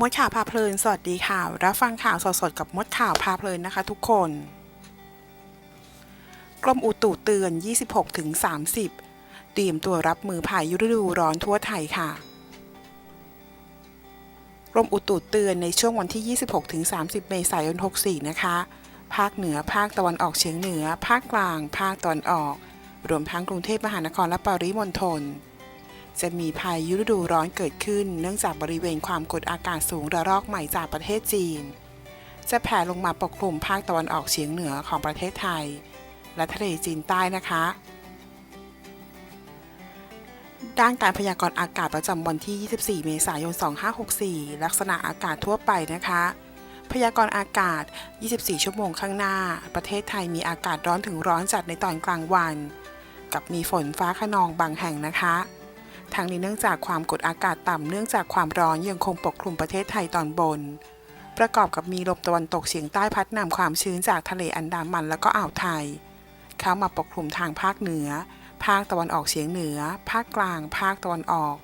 มดข่าวพาเพลิน สวัสดีค่ะ รับฟังข่าวสดๆกับมดข่าวพาเพลินนะคะทุกคน กรมอุตุเตือน 26-30 เตรียมตัวรับมือพายุฤดูร้อนทั่วไทยค่ะ กรมอุตุเตือนในช่วงวันที่ 26-30 เมษายน 64 นะคะ ภาคเหนือ ภาคตะวันออกเฉียงเหนือ ภาคกลาง ภาคตะวันออก รวมทั้งกรุงเทพมหานครและปริมณฑล จะมีพายุฤดูร้อนเกิดขึ้น เนื่องจากบริเวณความกดอากาศสูงระลอกใหม่จากประเทศจีน จะแผ่ลงมาปกคลุมภาคตะวันออกเฉียงเหนือของประเทศไทย และทะเลจีนใต้นะคะ ด้านการพยากรณ์อากาศประจำวันที่ 24 เมษายน 2564 ลักษณะอากาศทั่วไปนะคะพยากรณ์อากาศ 24 ชั่วโมงข้างหน้า ประเทศไทยมีอากาศร้อนถึงร้อนจัดในตอนกลางวัน กับมีฝนฟ้าขนองบางแห่งนะคะ ทั้งนี้เนื่องจากความกดอากาศต่ำเนื่องจากความร้อนยังคงปกคลุมประเทศไทยตอนบน ประกอบกับมีลมตะวันตกเฉียงใต้พัดนำความชื้นจากทะเลอันดามันแล้วก็อ่าวไทย เข้ามาปกคลุมทางภาคเหนือ ภาคตะวันออกเฉียงเหนือ ภาคกลาง ภาคตะวันออก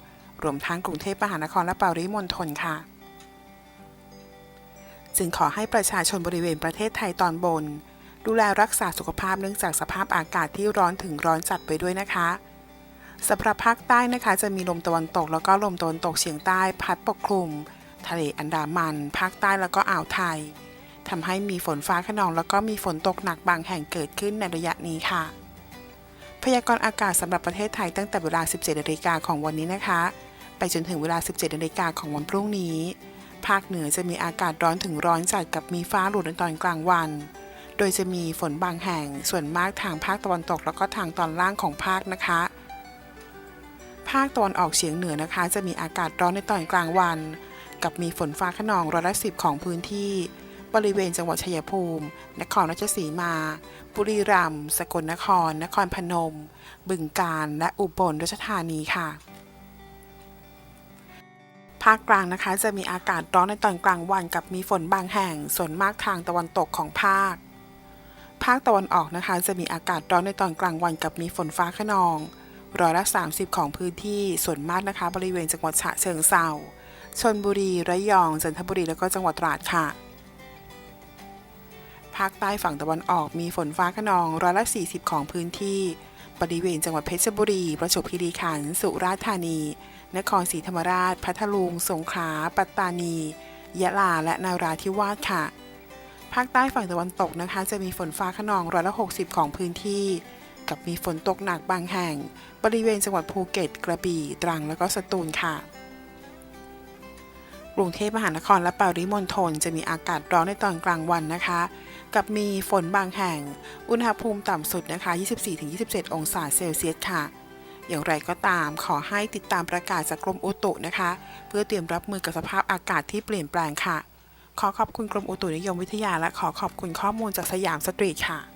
รวมทั้งกรุงเทพมหานครและปริมณฑลค่ะ จึงขอให้ประชาชนบริเวณประเทศไทยตอนบน ดูแลรักษาสุขภาพเนื่องจากสภาพอากาศที่ร้อนถึงร้อนจัดไปด้วยนะคะ สำหรับภาคใต้นะคะ จะมีลมตะวันตก แล้วก็ลมตะวันตกเฉียงใต้พัดปกคลุม ทะเลอันดามัน ภาคใต้แล้วก็อ่าวไทยทำให้มีฝนฟ้าขนอง แล้วก็มีฝนตกหนักบางแห่งเกิดขึ้นในระยะนี้ค่ะ พยากรณ์อากาศสำหรับประเทศไทยตั้งแต่เวลา 17นาฬิกาของวันนี้นะคะ ไปจนถึงเวลา 17นาฬิกาของวันพรุ่งนี้ ภาคเหนือจะมีอากาศร้อนถึงร้อนจัดกับมีฟ้าหลุดในตอนกลางวัน โดยจะมีฝนบางแห่ง ส่วนมากทางภาคตะวันตกแล้วก็ทางตอนล่างของภาคนะคะาคตะวันออกเฉียงเหนือนะคะ จะมีอากาศร้อนในตอนกลางวัน กับมีฝนฟ้าขนองร้อยละสิบของพื้นที่ บริเวณจังหวัดชัยภูมิ นครราชสีมา บุรีรัมย์ สกลนคร นครพนม บึงกาฬ และอุบลราชธานีค่ะภาคกลางนะคะจะมีอากาศร้อนในตอนกลางวันกับมีฝนบางแห่ง ส่วนมากทางตะวันตกของภาค ภาคตะวันออกนะคะจะมีอากาศร้อนในตอนกลางวันกับมีฝนฟ้าขนอง ร้อยละ 30 ของพื้นที่ส่วนมากนะคะ บริเวณจังหวัดฉะเชิงเทราชนบุรีระยองจันทบุรีแล้วก็จังหวัดตราดค่ะภาคใต้ฝั่งตะวันออกมีฝนฟ้าขนองร้อยละ 40 ของพื้นที่ บริเวณจังหวัดเพชรบุรี ประจวบคีรีขันธ์สุราษฎร์ธานี นครศรีธรรมราช พัทลุง สงขลา ปัตตานี ยะลา และนาราธิวาสค่ะ ภาคใต้ฝั่งตะวันตกนะคะ จะมีฝนฟ้าขนองร้อยละ 60 ของพื้นที่ กับมีฝนตกหนักบางแห่ง บริเวณจังหวัดภูเก็ต กระบี่ ตรัง แล้วก็สตูลค่ะ กรุงเทพมหานครและปริมณฑลจะมีอากาศร้อนในตอนกลางวันนะคะ กับมีฝนบางแห่ง อุณหภูมิต่ำสุดนะคะ 24-27 องศาเซลเซียสค่ะอย่างไรก็ตามขอให้ติดตามประกาศจากกรมอุตุนะคะ เพื่อเตรียมรับมือกับสภาพอากาศที่เปลี่ยนแปลงค่ะ ขอขอบคุณกรมอุตุนิยมวิทยาและขอขอบคุณข้อมูลจากสยามสตรีทค่ะ